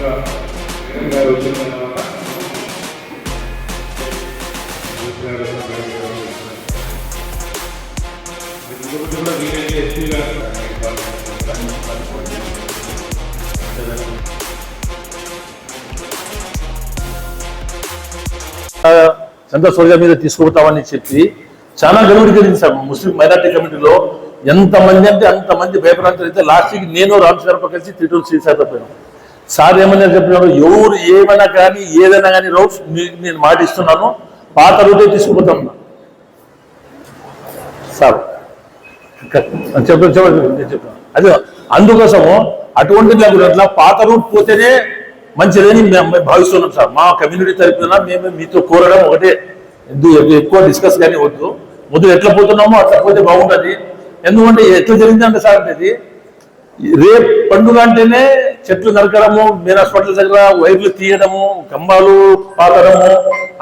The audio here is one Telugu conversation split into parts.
ముందుగా జగన్ గారు వచ్చిన తర్వాత కూడా వీలైతే ఎస్పీ గారు మీద తీసుకుపోతామని చెప్పి చాలా గడువుడు జరిగింది సార్. ముస్లిం మైనార్టీ కమిటీలో ఎంతమంది అంటే అంతమంది భయప్రాంతాలు అయితే లాస్ట్కి నేను రామచంద్రప్ప కలిసి తిరుపతి శ్రీసార్ పోయాను. సార్ ఏమన్నా చెప్పినాడు? ఎవరు ఏమైనా కానీ ఏదైనా కానీ రౌట్స్ మీకు నేను మాట ఇస్తున్నాను పాత రూటే తీసుకుపోతాం సార్ చెప్పండి చెప్పండి నేను చెప్పాను అదే అందుకోసము అటువంటి నాకు అట్లా పాత రూట్ పోతేనే మంచిదని మేము భావిస్తున్నాం సార్. మా కమ్యూనిటీ తరపున మేము మీతో కోరడం ఒకటే. ఎక్కువ డిస్కస్ కానీ వద్దు. ముందు ఎట్లా పోతున్నామో అట్లా పోతే బాగుంటుంది. ఎందుకంటే ఎట్లా జరిగిందంటే సార్ అంటే రేపు పండుగ అంటేనే చెట్లు నరకడము మెయిన్ హాస్పిటల్ దగ్గర వైర్లు తీయడము కంబాలు పాతడము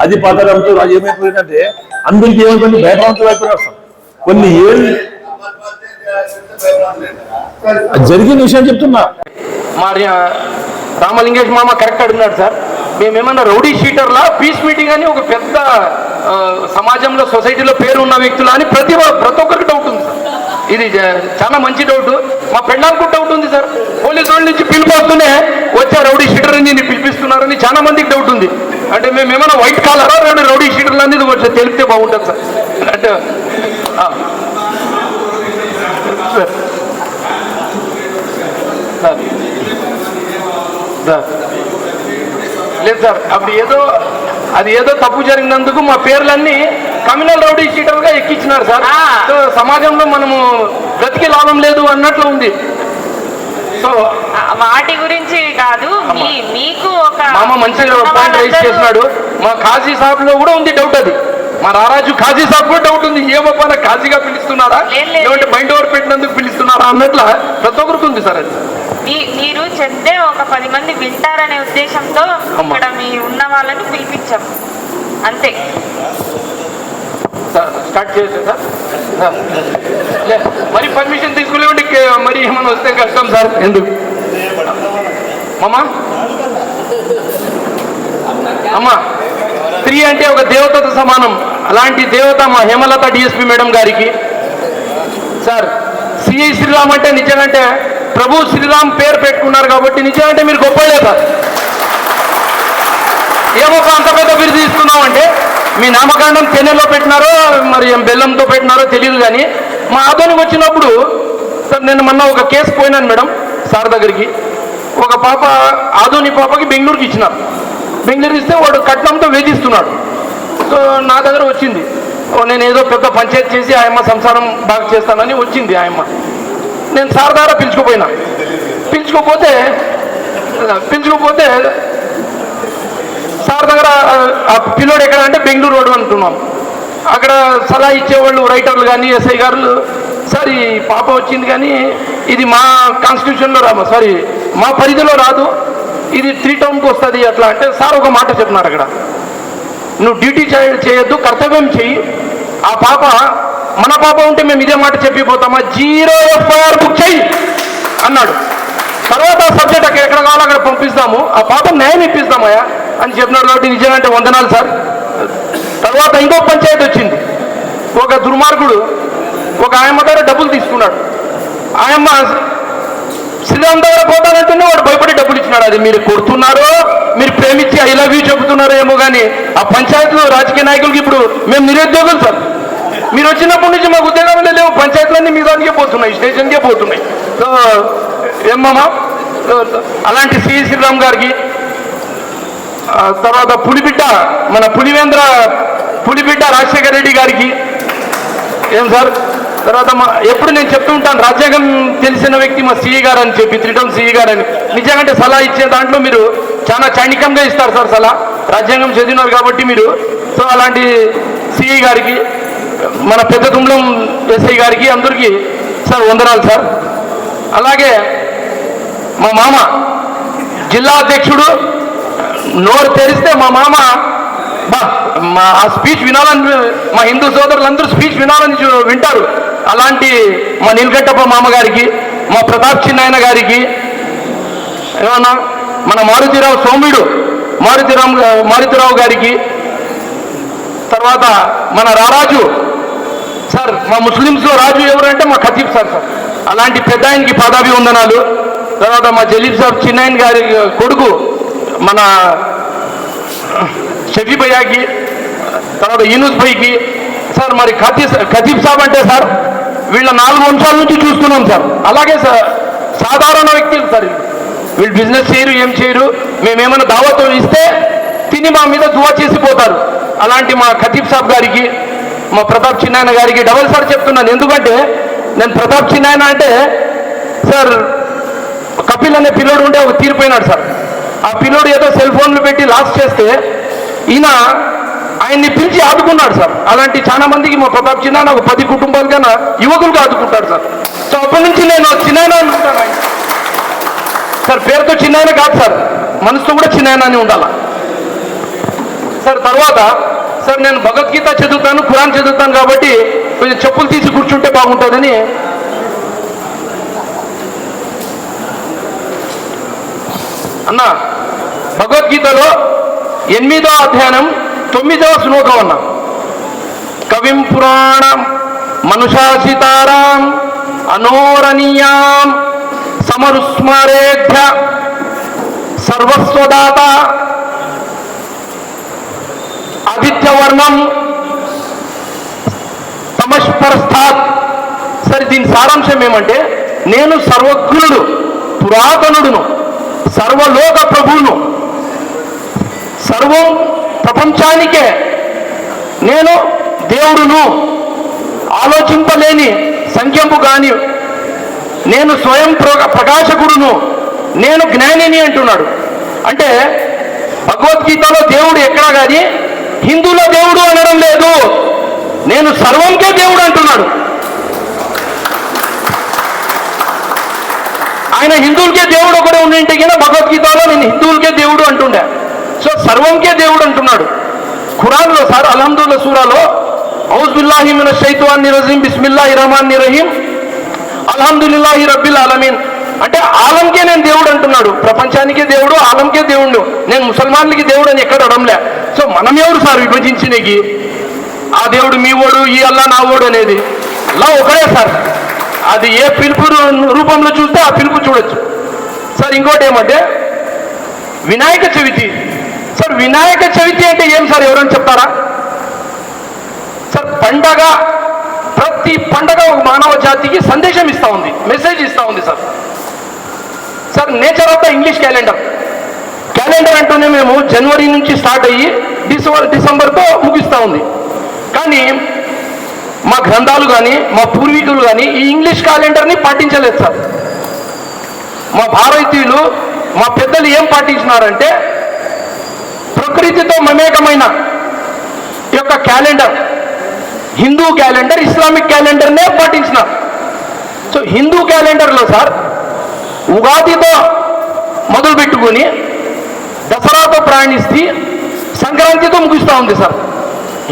అది పాతడంతో ఏమైపోయిందంటే అందరికీ ఏమైపోయింది భయభ్రాంతులు అయిపోయినారు కొన్ని ఏళ్ళు అది జరిగిన విషయం చెప్తున్నా. మరి రామలింగేష్ మామ కరెక్ట్ అడిగినాడు సార్. మేమేమన్నా రౌడీ షీటర్లా పీస్ మీటింగ్ అని ఒక పెద్ద సమాజంలో సొసైటీలో పేరు ఉన్న వ్యక్తులు అని ప్రతి ప్రతి ఒక్కరికి డౌట్ ఉంది సార్. ఇది చాలా మంచి డౌట్ మా పెళ్ళానికి డౌట్ ఉంది సార్ పోలీసు వాళ్ళ నుంచి పిలుపు వచ్చే రౌడీ షీటర్ అని నేను పిలిపిస్తున్నారని చాలా మందికి డౌట్ ఉంది. అంటే మేము ఏమైనా వైట్ కాలరా రెండు రౌడీ షీటర్లు అనేది కొంచెం తెలిపితే బాగుంటుంది సార్ అంటే సార్ సార్ సార్ లేదు సార్ అప్పుడు ఏదో అది ఏదో తప్పు జరిగినందుకు మా పేర్లన్నీ కమ్యూనల్ రౌడీ షీటర్గా ఎక్కించినారు సార్. సో సమాజంలో మనము బ్రతికి లాభం లేదు అన్నట్లు ఉంది. సో వాటి గురించి కాదు మీకు ఒక మామ మంచిగా పాయింట్ రైజ్ చేసినాడు. మా ఖాజీ సాబ్లో కూడా ఉంది డౌట్ అది. మా రారాజు ఖాజీ సాబ్ కూడా డౌట్ ఉంది. ఏమో పైన ఖాజీగా పిలుస్తున్నారా? లేదు, లేదు. లేదంటే మైండ్ ఓవర్ పెట్టినందుకు పిలుస్తున్నారా అన్నట్ల ప్రతి ఒక్కరికి ఉంది సార్ అది. మీరు చెప్తే ఒక పది మంది వింటారనే ఉద్దేశంతో. ఇక్కడ మీ ఉన్న వాళ్ళని పిలిపించాం. అంతే. స్టార్ట్ చేయొచ్చు సార్. సార్. మరి పర్మిషన్ తీసుకునేవండి మరి ఏమైనా వస్తే కష్టం సార్. ఎందుకు? అమ్మా? అమ్మా స్త్రీ అంటే ఒక దేవతతో సమానం. అలాంటి దేవత మా హేమలత డిఎస్పి మేడం గారికి. సార్ సిఐ శ్రీరామ్ అంటే నిజంగా ప్రభు శ్రీరామ్ పేరు పెట్టుకున్నారు కాబట్టి నిజమంటే మీరు గొప్పలే సార్. ఏమో ఒక అంత పెద్ద బిరుదు తీసుకున్నామంటే మీ నామకాండం తేనెలో పెట్టినారో మరి ఏం బెల్లంతో పెట్టినారో తెలియదు కానీ మా ఆదోనికి వచ్చినప్పుడు సార్ నేను మొన్న ఒక కేసు పోయినాను మేడం సార్ దగ్గరికి. ఒక పాప ఆదోని పాపకి బెంగళూరుకి ఇచ్చినారు. బెంగళూరుకి ఇస్తే వాడు కట్నంతో వేధిస్తున్నాడు. సో నా దగ్గర వచ్చింది. నేను ఏదో పెద్ద పంచాయతీ చేసి ఆయమ్మ సంసారం బాగా చేస్తానని వచ్చింది ఆయమ్మ నేను సార్ ద్వారా పిలుచుకుపోయినా. పిలుచుకోపోతే పిలుచుకోపోతే సార్ దగ్గర ఆ పిల్లోడు ఎక్కడ అంటే బెంగళూరు రోడ్ అంటున్నాం. అక్కడ సలహా ఇచ్చేవాళ్ళు రైటర్లు కానీ ఎస్ఐ గారు సార్ ఈ పాప వచ్చింది కానీ ఇది మా కాన్స్టిట్యూషన్లో రా సారీ మా పరిధిలో రాదు ఇది త్రీ టౌన్కి వస్తుంది అట్లా అంటే సార్ ఒక మాట చెప్పినారు అక్కడ. నువ్వు డ్యూటీ చేయ- చేయొద్దు కర్తవ్యం చెయ్యి. ఆ పాప మన పాప ఉంటే మేము ఇదే మాట చెప్పిపోతామా? జీరో ఎఫ్ఐఆర్ బుక్ చెయ్యి అన్నాడు. తర్వాత సబ్జెక్ట్ అక్కడ ఎక్కడ కావాలో అక్కడ పంపిస్తాము. ఆ పాప న్యాయం ఇప్పిస్తామయ్యా. అని చెప్పినాడు కాబట్టి నిజమంటే అంటే వందనాలు సార్. తర్వాత ఇంకో పంచాయతీ వచ్చింది. ఒక దుర్మార్గుడు ఒక ఆయమ్మ దగ్గర డబ్బులు తీసుకున్నాడు. ఆయమ్మ శ్రీరామ్ దగ్గర పోతానంటేనే వాడు భయపడి డబ్బులు ఇచ్చినాడు. అది మీరు కొడుతున్నారో మీరు ప్రేమించి ఐ లవ్ యూ చెబుతున్నారో ఏమో కానీ ఆ పంచాయతీలో రాజకీయ నాయకులకి ఇప్పుడు మేము నిరుద్యోగులు సార్. మీరు వచ్చినప్పటి నుంచి మాకు ఉద్యోగాలు లేవు. పంచాయతీలన్నీ మీ దానికే పోతున్నాయి స్టేషన్కే పోతున్నాయి. సో ఏమమ్మా అలాంటి సి. శ్రీరామ్ గారికి తర్వాత పులిబిడ్డ మన పులివేంద్ర పులిబిడ్డ రాజశేఖర రెడ్డి గారికి. ఏం సార్? తర్వాత మా ఎప్పుడు నేను చెప్తూ ఉంటాను రాజ్యాంగం తెలిసిన వ్యక్తి మా సిఈ గారు అని చెప్పి త్రిటౌన్ సిఈ గారు అని. నిజంగా సలహా ఇచ్చే దాంట్లో మీరు చాలా చాణికంగా ఇస్తారు సార్ సలహా. రాజ్యాంగం చదివినారు కాబట్టి మీరు. సో అలాంటి సిఈ గారికి మన పెద్ద తుమ్లం ఎస్ఐ గారికి అందరికీ సార్ వందనాలు సార్. అలాగే మా మామ జిల్లా అధ్యక్షుడు నోరు తెరిస్తే మా మామ మా ఆ స్పీచ్ వినాలని మా హిందూ సోదరులందరూ స్పీచ్ వినాలని వింటారు. అలాంటి మా నీలకంఠప్ప మామ గారికి మా ప్రతాప్ చిన్నాయన గారికి ఏమన్నా మన మారుతిరావు సౌమ్యుడు మారుతిరావు మారుతిరావు గారికి తర్వాత మన రారాజు సార్ మా ముస్లిమ్స్లో రాజు ఎవరంటే మా ఖతీఫ్ సార్ సార్. అలాంటి పెద్ద ఆయనకి పదవి వందనాలు తర్వాత మా జలీబ్ సాబ్ చిన్నాయన్ గారి కొడుకు మన షఫీ భయ్యాకి తర్వాత యూనుస్ భయ్కి సార్ మరి ఖతీ ఖతీఫ్ సాబ్ అంటే సార్ వీళ్ళ నాలుగు వంశాల నుంచి చూస్తున్నాం సార్. అలాగే సార్ సాధారణ వ్యక్తులు సార్ వీళ్ళు. బిజినెస్ చేయరు ఏం చేయరు మేమేమైనా దావతో ఇస్తే తిని మా మీద దువా చేసిపోతారు. అలాంటి మా ఖతీఫ్ సాబ్ గారికి మా ప్రతాప్ చిన్నాయన గారికి డబల్ సార్ చెప్తున్నాను. ఎందుకంటే నేను ప్రతాప్ చిన్నాయన అంటే సార్ కపిల్ అనే పిల్లోడు ఉంటే ఒక తీరిపోయినాడు సార్. ఆ పిల్లోడు ఏదో సెల్ ఫోన్లు పెట్టి లాస్ట్ చేస్తే ఈయన ఆయన్ని పిలిచి ఆదుకున్నాడు సార్. అలాంటి చాలా మందికి మా ప్రతాప్ చిన్న ఒక పది కుటుంబాలు కన్నా యువకులుగా ఆదుకుంటాడు సార్. సో అప్పటి నుంచి నేను చిన్నాయన అనుకుంటాను ఆయన. సార్ పేరుతో చిన్నాయన కాదు సార్. మనసుతో కూడా చిన్న అని ఉండాల. సార్ తర్వాత సార్ నేను భగవద్గీత చదువుతాను ఖురాన్ చదువుతాను కాబట్టి కొంచెం చెప్పులు తీసి కూర్చుంటే బాగుంటుందని అన్న భగవద్గీతలో ఎనిమిదో అధ్యాయం తొమ్మిదవ శ్లోకం అన్న. కవిం పురాణం మనుషాసితారాం అనోరణీయాం సమరుస్మరేభ్య సర్వస్వదాత ఆదిత్యవర్ణం తమస్పరస్థాత్ సరే దీని సారాంశం ఏమంటే నేను సర్వజ్ఞుడు పురాతనుడును. సర్వలోక ప్రభువును సర్వం ప్రపంచానికే నేను దేవుడును. ఆలోచింపలేని సంఖ్యంపు కాని నేను స్వయం ప్రకాశకుడును నేను జ్ఞానిని అంటున్నాడు. అంటే భగవద్గీతలో దేవుడు ఎక్కడా కానీ హిందువుల దేవుడు అనడం లేదు. నేను సర్వంకే దేవుడు అంటున్నాడు. ఆయన హిందువులకే దేవుడు ఒకడే ఉండింటే కింద భగవద్గీతలో నేను హిందువులకే దేవుడు అంటుండే. సో సర్వంకే దేవుడు అంటున్నాడు. ఖురాన్లో సార్ అల్హమ్దుల్లా సూరాలో ఔజుల్లాహిమిన మిన షైతాని రజీం బిస్మిల్లాహి రహమాన్ని రహీం అల్హమ్దుల్లాహి రబ్బిల్ ఆలమీన్. అంటే ఆలంకే నేను దేవుడు అంటున్నాడు. ప్రపంచానికే దేవుడు ఆలంకే దేవుడు. నేను ముసల్మాన్లకి దేవుడు అని ఎక్కడ అడంలే సో మనం ఎవరు సార్ విభజించినకి? ఆ దేవుడు మీ ఓడు ఈ అల్లా నా ఓడు అనేది? అలా ఒకడే సార్. అది ఏ పిలుపు రూపంలో చూస్తే ఆ పిలుపు చూడొచ్చు. సార్ ఇంకోటి ఏమంటే వినాయక చవితి. సార్ వినాయక చవితి అంటే ఏం సార్? ఎవరైనా చెప్తారా? సార్ పండగ ప్రతి పండగ ఒక మానవ జాతికి సందేశం ఇస్తూ ఉంది మెసేజ్ ఇస్తూ ఉంది sir. Sir nature of the English calendar. Calendar అంటూనే మేము జనవరి నుంచి స్టార్ట్ అయ్యి డిసెంబర్ డిసెంబర్తో ముగిస్తూ ఉంది. కానీ మా గ్రంథాలు కానీ మా పూర్వీకులు కానీ ఈ ఇంగ్లీష్ క్యాలెండర్ని పాటించలేదు సార్. మా భారతీయులు మా పెద్దలు ఏం పాటించినారంటే ప్రకృతితో మమేకమైన ఈ యొక్క క్యాలెండర్ హిందూ క్యాలెండర్ ఇస్లామిక్ క్యాలెండర్నే పాటించినారు సో హిందూ క్యాలెండర్లో సార్ ఉగాదితో మొదలు పెట్టుకొని దసరాతో ప్రయాణిస్తే సంక్రాంతితో ముగిస్తూ ఉంది sir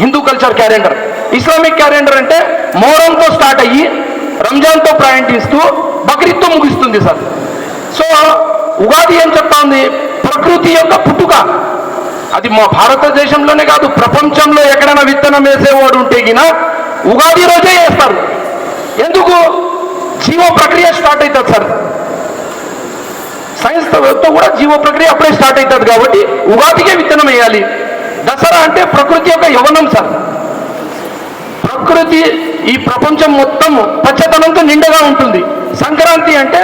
Hindu culture calendar. Islamic calendar అంటే మోరంతో స్టార్ట్ అయ్యి రంజాన్తో ప్రయాణిస్తూ బక్రీద్తో ముగిస్తుంది సార్. సో ఉగాది ఏం చెప్తా ఉంది ప్రకృతి యొక్క పుట్టుక. అది మా భారతదేశంలోనే కాదు ప్రపంచంలో ఎక్కడైనా విత్తనం వేసేవాడు ఉంటే గిన ఉగాది రోజే వేస్తారు. ఎందుకు? జీవ ప్రక్రియ స్టార్ట్ అవుతుంది సార్. సైన్స్తో కూడా జీవ ప్రక్రియ అప్పుడే స్టార్ట్ అవుతుంది కాబట్టి ఉగాదికే విత్తనం వేయాలి. దసరా అంటే ప్రకృతి యొక్క యవనం సార్. ప్రకృతి ఈ ప్రపంచం మొత్తం పచ్చదనంతో నిండగా ఉంటుంది. సంక్రాంతి అంటే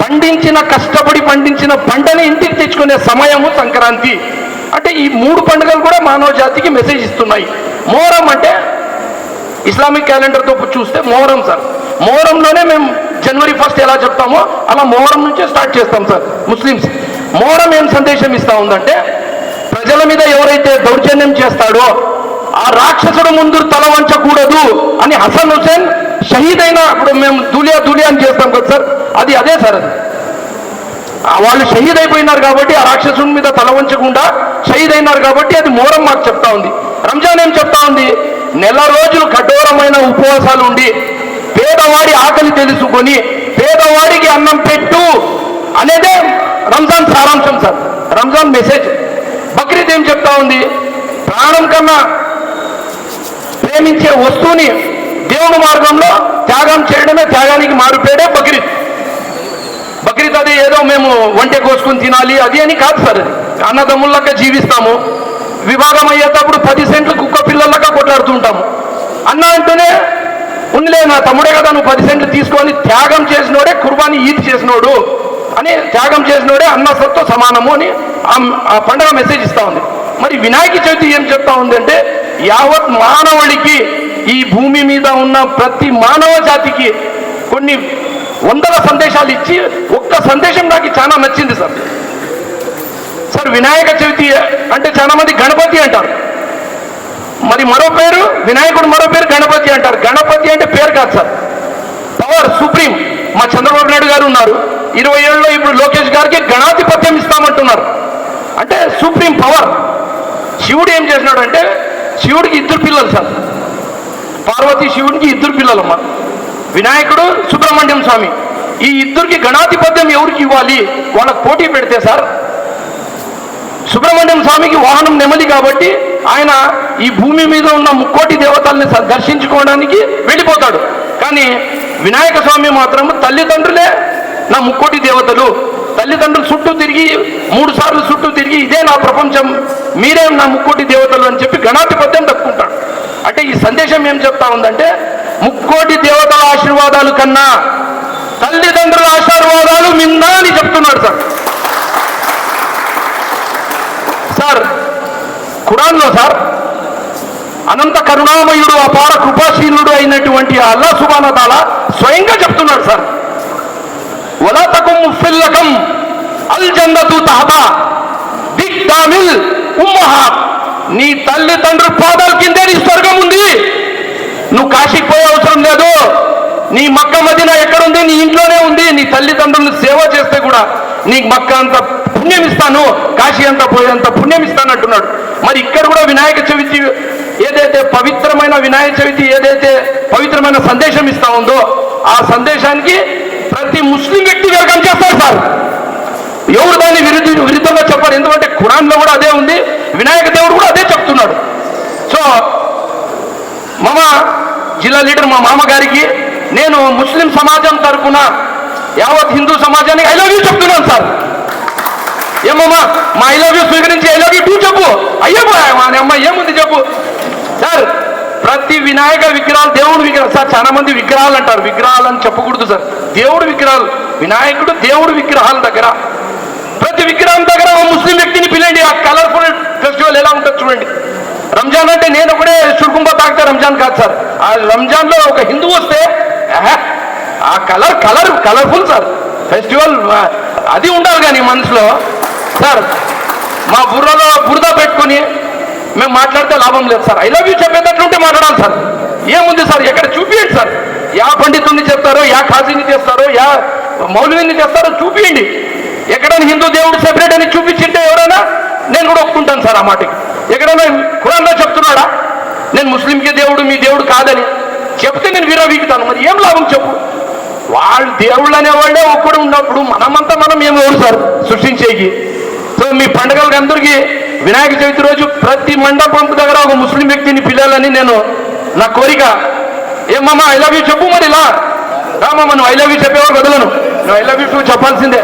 పండించిన కష్టపడి పండించిన పంటని ఇంటికి తెచ్చుకునే సమయము సంక్రాంతి. అంటే ఈ మూడు పండుగలు కూడా మానవ జాతికి మెసేజ్ ఇస్తున్నాయి. మోహరం అంటే ఇస్లామిక్ క్యాలెండర్తో చూస్తే మొహరం సార్. మొహరంలోనే మేము జనవరి ఫస్ట్ ఎలా చెప్తామో అలా మొహరం నుంచే స్టార్ట్ చేస్తాం సార్ ముస్లిమ్స్. మొహరం ఏం సందేశం ఇస్తా ఉందంటే ప్రజల మీద ఎవరైతే దౌర్జన్యం చేస్తాడో ఆ రాక్షసుడు ముందు తల వంచకూడదు అని హసన్ హుసేన్ షహీద్ అయిన ఇప్పుడు మేము దులియా దులియా అని చేస్తాం కదా సార్ అది అదే సార్ అది. వాళ్ళు షహీద్ అయిపోయినారు కాబట్టి ఆ రాక్షసుని మీద తల వంచకుండా షహీద్ అయినారు కాబట్టి అది మోరం మాకు చెప్తా ఉంది. రంజాన్ ఏం చెప్తా ఉంది? నెల రోజులు కఠోరమైన ఉపవాసాలు ఉండి పేదవాడి ఆకలి తెలుసుకొని పేదవాడికి అన్నం పెట్టు అనేదే రంజాన్ సారాంశం సార్. రంజాన్ మెసేజ్. బక్రీద్ ఏం చెప్తా ఉంది? ప్రాణం కన్నా ప్రేమించే వస్తువుని దేవుని మార్గంలో త్యాగం చేయడమే త్యాగానికి మారుపేడే బక్రీద్. బక్రీద్ అది ఏదో మేము వంట కోసుకుని తినాలి అది అని కాదు సార్ అది. జీవిస్తాము. వివాహం అయ్యేటప్పుడు పది సెంట్లు కుక్క పిల్లలక కొట్లాడుతుంటాము అన్న అంటేనే ఉన్నలే నా తమ్ముడే కదా నువ్వు పది సెంట్లు తీసుకొని త్యాగం చేసినోడే కుర్బానీ ఈద్ చేసినోడు అని త్యాగం చేసినోడే అన్న సత్తో సమానము అని ఆ- పండుగ మెసేజ్ ఇస్తా ఉంది. మరి వినాయక చవితి ఏం చెప్తా ఉందంటే యావత్ మానవుడికి ఈ భూమి మీద ఉన్న ప్రతి మానవ జాతికి కొన్ని వందల సందేశాలు ఇచ్చి ఒక్క సందేశం నాకు చాలా నచ్చింది సార్. సార్ వినాయక చవితి అంటే చాలా మంది గణపతి అంటారు. మరి మరో పేరు వినాయకుడు మరో పేరు గణపతి అంటారు. గణపతి అంటే పేరు కాదు సార్. పవర్ సుప్రీం మా చంద్రబాబు నాయుడు గారు ఉన్నారు. ఇరవై ఏళ్ళలో ఇప్పుడు లోకేష్ గారికి గణాధిపత్యం ఇస్తామంటున్నారు. అంటే సుప్రీం పవర్ శివుడు ఏం చేసినాడు అంటే శివుడికి ఇద్దరు పిల్లలు సార్. పార్వతి శివుడికి ఇద్దరు పిల్లలమ్మ. వినాయకుడు సుబ్రహ్మణ్యం స్వామి. ఈ ఇద్దరికి గణాధిపత్యం ఎవరికి ఇవ్వాలి? వాళ్ళకి పోటీ పెడితే సార్. సుబ్రహ్మణ్యం స్వామికి వాహనం నెమలి కాబట్టి ఆయన ఈ భూమి మీద ఉన్న ముక్కోటి దేవతల్ని దర్శించుకోవడానికి వెళ్ళిపోతాడు. కానీ వినాయక స్వామి మాత్రం తల్లిదండ్రులే నా ముక్కోటి దేవతలు. తల్లిదండ్రులు చుట్టూ తిరిగి మూడు సార్లు తిరిగి ఇదే నా ప్రపంచం మీరే నా ముక్కోటి దేవతలు అని చెప్పి గణాధిపత్యం దక్కుంటాడు అంటే ఈ సందేశం ఏం చెప్తా ఉందంటే ముక్కోటి దేవతల ఆశీర్వాదాలు కన్నా తల్లిదండ్రుల ఆశీర్వాదాలు మిందా అని చెప్తున్నాడు సార్. సార్ ఖురాన్లో సార్ అనంత కరుణామయుడు అపార కృపాశీలుడు అయినటువంటి అల్లా సుబానతాల స్వయంగా చెప్తున్నాడు సార్. వలతకం ముఫిల్లకం అల్ జన్నతు తాత దామిల్ ఉమ్మహాత్ నీ తల్లిదండ్రుల పాదాల కిందే నీ స్వర్గం ఉంది. నువ్వు కాశీకి పోయే అవసరం లేదు. నీ మక్క మదిన ఎక్కడుంది? నీ ఇంట్లోనే ఉంది. నీ తల్లిదండ్రులను సేవ చేస్తే కూడా నీకు మక్క అంత పుణ్యం ఇస్తాను. కాశీ అంత పోయేంత పుణ్యం ఇస్తాను అంటున్నాడు. మరి ఇక్కడ కూడా వినాయక చవితి ఏదైతే పవిత్రమైన వినాయక చవితి ఏదైతే పవిత్రమైన సందేశం ఇస్తా ఉందో ఆ సందేశానికి ప్రతి ముస్లిం వ్యక్తి వెల్కమ్ చేస్తారు సార్. ఎవరు దాన్ని విరుద్ధ విరుద్ధంగా చెప్పారు ఎందుకంటే ఖురాన్లో కూడా అదే ఉంది వినాయక దేవుడు కూడా అదే చెప్తున్నాడు. సో మామ జిల్లా లీడర్ మా మామగారికి నేను ముస్లిం సమాజం తరఫున యావత్ హిందూ సమాజానికి ఐ లవ్ యూ చెప్తున్నాను సార్. ఏమమ్మా మా ఐ లవ్ యూ స్వీకరించి ఐ లవ్ యూ టూ చెప్పు. అయ్యమ్మా అమ్మ ఏముంది చెప్పు. సార్ ప్రతి వినాయక విగ్రహాలు దేవుడు విగ్రహాలు. సార్ చాలా మంది విగ్రహాలు అంటారు. విగ్రహాలు అని చెప్పకూడదు సార్. దేవుడు విగ్రహాలు వినాయకుడు దేవుడు విగ్రహాల దగ్గర ప్రతి విగ్రహం దగ్గర ఓ ముస్లిం వ్యక్తిని పిలండి ఆ కలర్ఫుల్ ఫెస్టివల్ ఎలా ఉంటుంది చూడండి. రంజాన్ అంటే నేను ఒకడే చురుకుంబా తాగితే రంజాన్ కాదు సార్. ఆ రంజాన్లో ఒక హిందూ వస్తే ఆ colour colour colourful sir. Festival అది ఉండాలి కానీ మనసులో. సార్ మా బుర్రలో బురద పెట్టుకొని మేము మాట్లాడితే లాభం లేదు సార్. ఐ లవ్ యూ చెప్పేటట్లుంటే మాట్లాడాలి సార్. ఏముంది సార్? ఎక్కడ చూపించండి సార్. యా పండితుల్ని చేస్తారో యా ఖాజీని చేస్తారో యా మౌలిని చేస్తారో చూపించండి ఎక్కడైనా హిందూ దేవుడు సెపరేట్ అని చూపించింటే ఎవరైనా నేను కూడా ఒప్పుకుంటాను సార్ ఆ మాటకి. ఎక్కడైనా ఖురాన్లో చెప్తున్నాడా? నేను ముస్లింకి దేవుడు మీ దేవుడు కాదని. చెప్తే నేను విరవీగుతాను మరి ఏం లాభం చెప్పు? వాళ్ళు దేవుళ్ళు అనేవాళ్ళే ఒక్కడు ఉన్నప్పుడు మనమంతా మనం ఏమి ఎవరు సార్ సృష్టించేకి? సో మీ పండుగలకు అందరికీ వినాయక చవితి రోజు ప్రతి మండపం దగ్గర ఒక ముస్లిం వ్యక్తిని పిల్లాలని నేను నా కోరిక. ఏమమ్మా ఐ లవ్ యూ చెప్పు మరి ఇలా. రామమ్మ నువ్వు ఐ లవ్ యూ చెప్పేవాడు వదలను. నువ్వు ఐ లవ్ యూ టూ చెప్పాల్సిందే.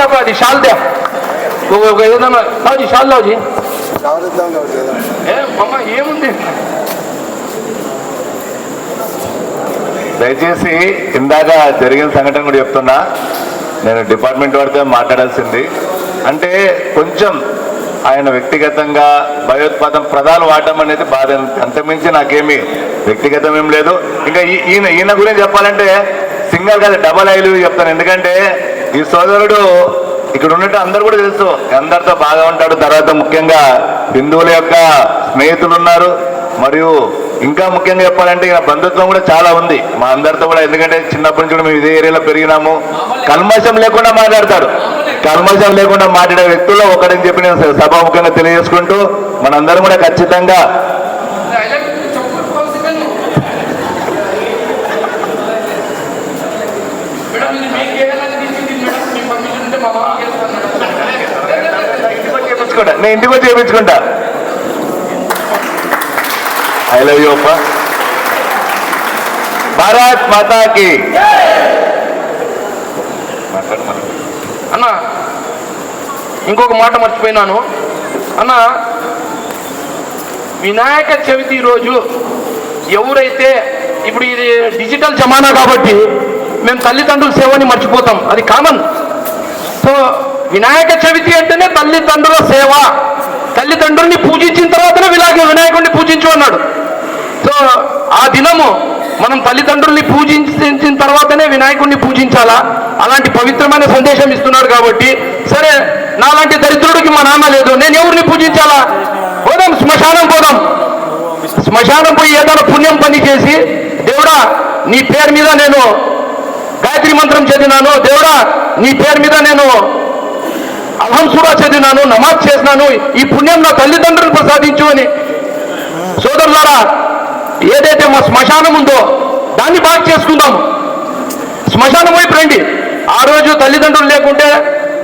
ਲਿਆ ਭਰਾ ਜੀ ਛਾਲ ਦਿਆ ఒక ఏదన్నా సాజీ షాల్లాజీ ఏముంది దయచేసి ఇందాక జరిగిన సంఘటన కూడా చెప్తున్నా. నేను డిపార్ట్మెంట్ వారితో మాట్లాడాల్సింది. అంటే కొంచెం ఆయన వ్యక్తిగతంగా భయోత్పాదం ప్రధాన వాడటం అనేది బాధ. అంతమించి నాకేమీ వ్యక్తిగతం ఏం లేదు. ఇంకా ఈయన ఈయన గురించి చెప్పాలంటే సింగల్ కాదు డబల్ ఐలు చెప్తాను. ఎందుకంటే ఈ సోదరుడు ఇక్కడ ఉన్నట్టు అందరు కూడా తెలుసు. అందరితో బాగా ఉంటాడు తర్వాత ముఖ్యంగా హిందువుల యొక్క స్నేహితులు ఉన్నారు. మరియు ఇంకా ముఖ్యంగా చెప్పాలంటే ఈయన బంధుత్వం కూడా చాలా ఉంది. మా అందరితో కూడా ఎందుకంటే చిన్నప్పటి నుంచి కూడా మేము ఇదే ఏరియాలో పెరిగినాము. కల్మషం లేకుండా మాట్లాడతారు. కల్మషం లేకుండా మాట్లాడే వ్యక్తుల్లో ఒకటని చెప్పి నేను సభాముఖంగా తెలియజేసుకుంటూ మనందరం కూడా ఖచ్చితంగా మేడం ఇది మీకు ఏదైనా తీసుకుంది మేడం మీ పర్మిషన్ ఉంటే మా బాబు చేస్తాను ఇంటికి వచ్చి చేయించుకుంటా నేను ఇంటికి వచ్చి చేయించుకుంటా. ఐ లవ్ యూ అప్ప. భారత్ మాతాకి. అన్న ఇంకొక మాట మర్చిపోయినాను. అన్న వినాయక చవితి రోజు ఎవరైతే ఇప్పుడు ఇది డిజిటల్ జమానా కాబట్టి మేము తల్లిదండ్రుల సేవని మర్చిపోతాం. అది కామన్. సో వినాయక చవితి అంటేనే తల్లిదండ్రుల సేవ. తల్లిదండ్రుల్ని పూజించిన తర్వాతనే వినాయక వినాయకుడిని పూజించు అన్నాడు. సో ఆ దినము మనం తల్లిదండ్రుల్ని పూజించిన తర్వాతనే వినాయకుడిని పూజించాలా? అలాంటి పవిత్రమైన సందేశం ఇస్తున్నాడు కాబట్టి సరే నాలాంటి దరిద్రుడికి మా నాన్న లేదు. నేను ఎవరిని పూజించాలా? పోదాం శ్మశానం పోదాం. శ్మశానం పోయి ఏదైనా పుణ్యం పని చేసి దేవుడా నీ పేరు మీద నేను గాయత్రి మంత్రం చదివినాను. దేవుడా నీ పేరు మీద నేను అల్హంసూరా చదివినాను నమాజ్ చేసినాను. ఈ పుణ్యం నా తల్లిదండ్రులు ప్రసాదించు అని. సోదరులారా ఏదైతే మా శ్మశానం ఉందో దాన్ని బాగా చేసుకుందాం. శ్మశానం వైపు రండి. ఆ రోజు తల్లిదండ్రులు లేకుంటే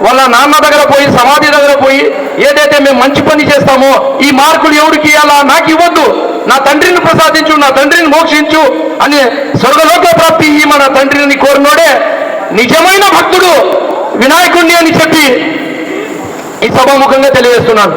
వాళ్ళ నాన్న దగ్గర పోయి సమాధి దగ్గర పోయి ఏదైతే మేము మంచి పని చేస్తామో ఈ మార్కులు ఎవరికి ఇవ్వాలా? నాకు ఇవ్వద్దు. నా తండ్రిని ప్రసాదించు నా తండ్రిని మోక్షించు అని స్వర్గలోక ప్రాప్తి ఈ మన తండ్రిని కోరినోడే నిజమైన భక్తుడు వినాయకుణ్ణి అని చెప్పి ఈ సభాముఖంగా తెలియజేస్తున్నాను.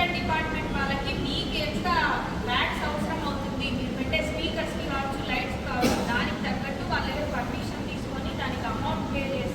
ఎడ్యుకేషన్ డిపార్ట్మెంట్ వాళ్ళకి మీకు ఎంత ల్యాక్స్ అవసరం అవుతుంది? మీరు పెట్టే స్పీకర్స్కి కావచ్చు లైట్స్ కావచ్చు దానికి తగ్గట్టు వాళ్ళు పర్మిషన్ తీసుకొని దానికి అమౌంట్ పే చేస్తారు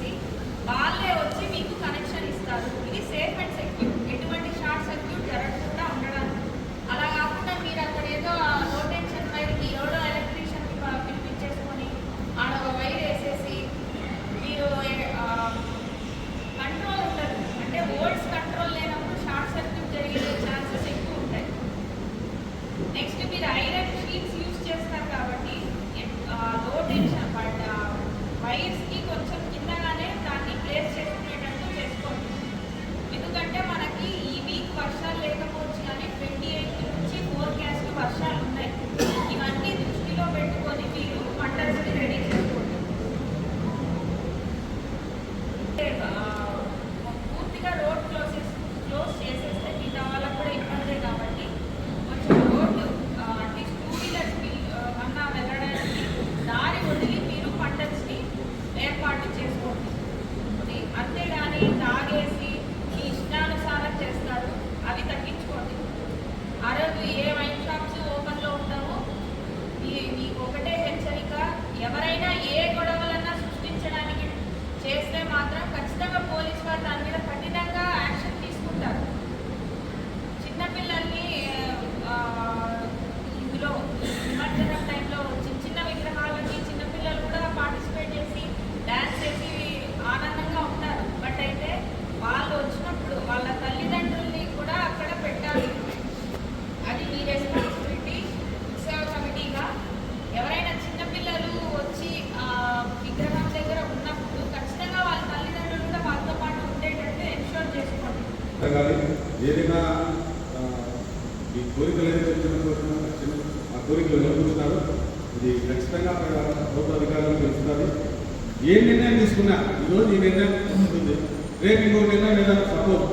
ఉంటుంది రేపు ఇంకో నిర్ణయం ఏదైనా సపోజ్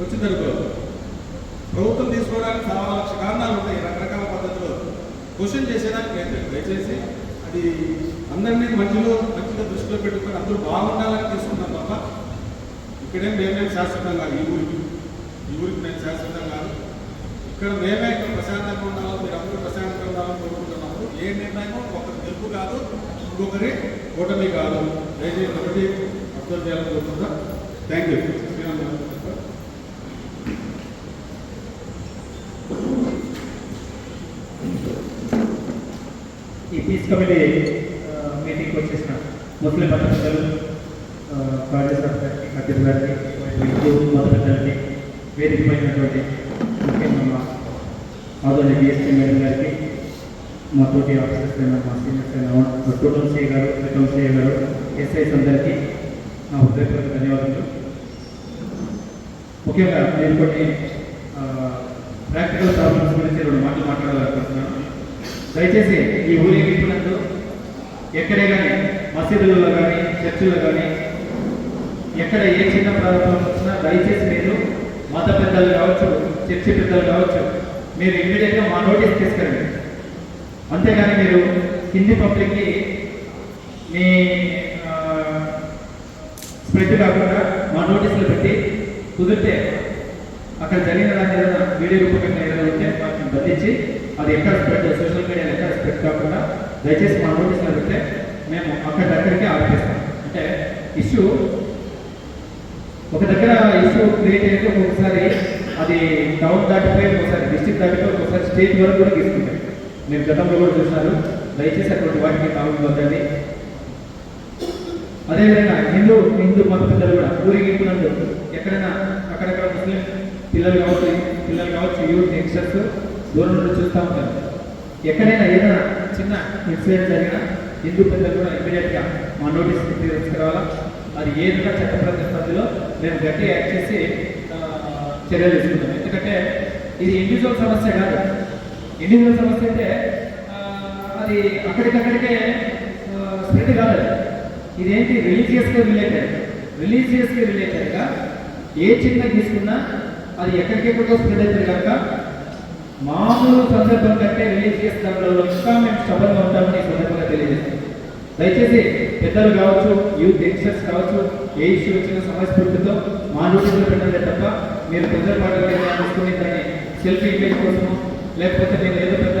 వచ్చింది అనుకో ప్రభుత్వం తీసుకోవడానికి చాలా లక్ష కారణాలు ఉంటాయి రకరకాల పద్ధతిలో. క్వశ్చన్ చేసేదానికి ఏంటంటే దయచేసి అది అందరినీ మధ్యలో మంచిగా దృష్టిలో పెట్టుకొని అందరూ బాగుండాలని తీసుకున్నాం తప్ప ఇక్కడేం మేమే శాశ్వతం కాదు. ఈ ఊరికి ఈ ఊరికి మేము శాశ్వతం కాదు. ఇక్కడ మేమే ఇక్కడ ప్రశాంతంగా ఉండాలో మీరు అందరూ ప్రశాంతంగా ఉండాలని కోరుకుంటున్నాము ఏ నిర్ణయం ఒకరి గెలుపు కాదు ఇంకొకరి ఓటమి కాదు. దయచేసి ఒకటి అబ్జర్వ్ చేయాలని కోరుకుంటున్నా థ్యాంక్ యూ ఈ పీస్ కమిటీ మీటింగ్కి వచ్చేసిన ముస్లిం మత కాంగ్రెస్ ఆ, కాళేశ్వర గారికి అఖిల్ గారికి వేదిక పైనటువంటి ముఖ్యంగా మా ఆదోని మేడం గారికి మా తోటి ఆఫీసర్స్ అయిన మా సీనియర్స్ అయినా టోటల్ చేయగలరు గారు రిటర్న్ ఎస్ఐస్ అందరికీ నా హృదయపూర్వక ధన్యవాదాలు ముఖ్యంగా నేను కొన్ని ప్రాక్టికల్ ప్రాబ్లమ్స్ గురించి రెండు మాటలు మాట్లాడాలనుకుంటున్నాను. దయచేసి ఈ ఊరేగింపులందు ఎక్కడే కానీ మసీదులలో కానీ చర్చిలో కానీ ఎక్కడ ఏ చిన్న ప్రారంభం వచ్చినా దయచేసి మీరు మత పెద్దలు కావచ్చు చర్చి పెద్దలు కావచ్చు మీరు ఇమ్మీడియట్గా మా నోటీస్ తీసుకురండి. అంతేగాని మీరు హిందీ పబ్లిక్కి మీ స్ప్రెడ్ కాకుండా మా నోటీసులు పెట్టి కుదిరితే అక్కడ జరిగిన దాని ఏదైనా వీడియో రూపకంగా ఏదైనా ఉంటే వాటిని బంధించి అది ఎక్కడ స్ప్రెడ్ సోషల్ మీడియాలో ఎక్కడ స్ప్రెడ్ కాకుండా దయచేసి మా నోటీసులు పెడితే మేము అక్కడ దగ్గరికి ఆపేస్తాం. అంటే ఇష్యూ ఒక దగ్గర ఇష్యూ క్రియేట్ అయితే ఒకసారి అది టౌన్ దాటిపోయి ఒకసారి డిస్ట్రిక్ట్ దాటిపోయి ఒకసారి స్టేట్ వరకు కూడా తీసుకుంటాయి మీరు గతంలో కూడా చూసినారు దయచేసి అటువంటి వాటికి కావడం వద్దని అదేవిధంగా హిందూ హిందూ మత పెద్దలు కూడా ఊరేగింపునందు ఎక్కడైనా అక్కడక్కడ ముస్లిం పిల్లలు కావచ్చు పిల్లలు కావచ్చు యూత్ యంగ్స్టర్స్ దూరం నుండి చూస్తూ ఉంటారు. ఎక్కడైనా ఏదైనా చిన్న ఇన్సిడెంట్ జరిగినా హిందూ పెద్దలు కూడా ఇమీడియట్గా మా నోటీస్ తీసుకురావాలా? అది ఏదైనా చట్టప్రతి పద్ధతిలో మేము గట్టి యాక్ట్ చేసి చర్యలు తీసుకుంటాం. ఎందుకంటే ఇది ఇండివిజువల్ సమస్య కాదు. ఇండివిజువల్ సమస్య అంటే అది అక్కడికక్కడికే స్ప్రెడ్ కాలేదు. ఇదేంటి రిలీజియస్గా రిలేటెడ్ రిలీజియస్గా రిలేటెడ్గా ఏ చిన్న తీసుకున్నా అది ఎక్కడికెక్కడికో స్ప్రెడ్ అవుతుంది కనుక మామూలు సందర్భం కంటే రిలీజియస్ దాంట్లో ఇంకా మేము స్టబల్గా ఉంటామని సందర్భంగా తెలియజేస్తాం. దయచేసి పెద్దలు కావచ్చు యూత్ యంగ్స్టర్స్ కావచ్చు ఏ ఇష్యూ వచ్చిన సమస్ఫూర్తితో మా నోటీసులు పెట్టండి తప్ప మీరు పెద్దల పాటలు తీసుకుని దాన్ని సెల్ఫీ ఇమేజ్ కోసము లేకపోతే మీరు ఏదో పెద్ద